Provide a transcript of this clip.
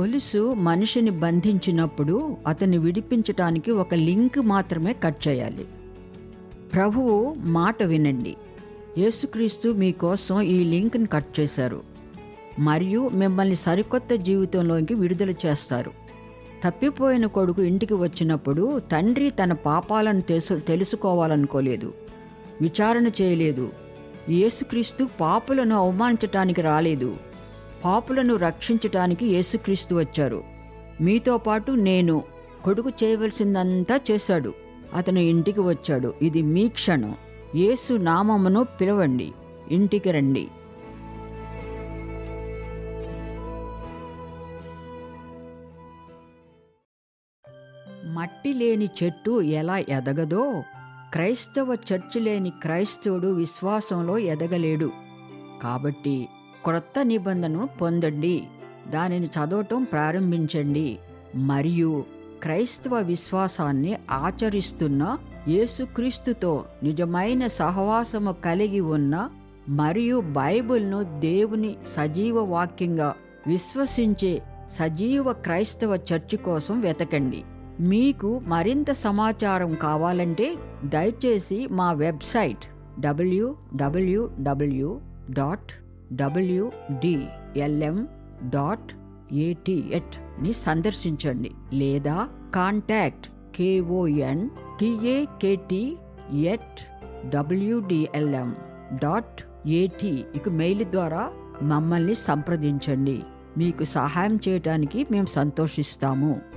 గొలుసు మనిషిని బంధించినప్పుడు అతన్ని విడిపించటానికి ఒక లింక్ మాత్రమే కట్ చేయాలి. ప్రభువు మాట వినండి. యేసుక్రీస్తు మీకోసం ఈ లింక్ని కట్ చేశారు. మరియు మిమ్మల్ని సరికొత్త జీవితంలోకి విడుదల చేస్తారు. తప్పిపోయిన కొడుకు ఇంటికి వచ్చినప్పుడు తండ్రి తన పాపాలను తెలుసు తెలుసుకోవాలనుకోలేదు. విచారణ చేయలేదు. యేసుక్రీస్తు పాపులను అవమానించటానికి రాలేదు. పాపులను రక్షించటానికి యేసుక్రీస్తు వచ్చారు. మీతో పాటు నేను కొడుకు చేయవలసిందంతా చేశాడు. అతను ఇంటికి వచ్చాడు. ఇది మీ క్షణం. యేసు నామమును పిలవండి. ఇంటికి రండి. మట్టి లేని చెట్టు ఎలా ఎదగదో క్రైస్తవ చర్చి లేని క్రైస్తవుడు విశ్వాసంలో ఎదగలేడు. కాబట్టి క్రొత్త నిబంధనను పొందండి. దానిని చదవటం ప్రారంభించండి. మరియు క్రైస్తవ విశ్వాసాన్ని ఆచరిస్తున్న యేసుక్రీస్తుతో నిజమైన సహవాసము కలిగి ఉన్న మరియు బైబిల్ను దేవుని సజీవ వాక్యంగా విశ్వసించే సజీవ క్రైస్తవ చర్చి కోసం వెతకండి. మీకు మరింత సమాచారం కావాలంటే దయచేసి మా website WWW dot WDLM dot ఏటీఎట్ని సందర్శించండి లేదా contact KON TAKT at WDLM dot AT mail ద్వారా మమ్మల్ని సంప్రదించండి. మీకు సహాయం చేయడానికి మేము సంతోషిస్తాము.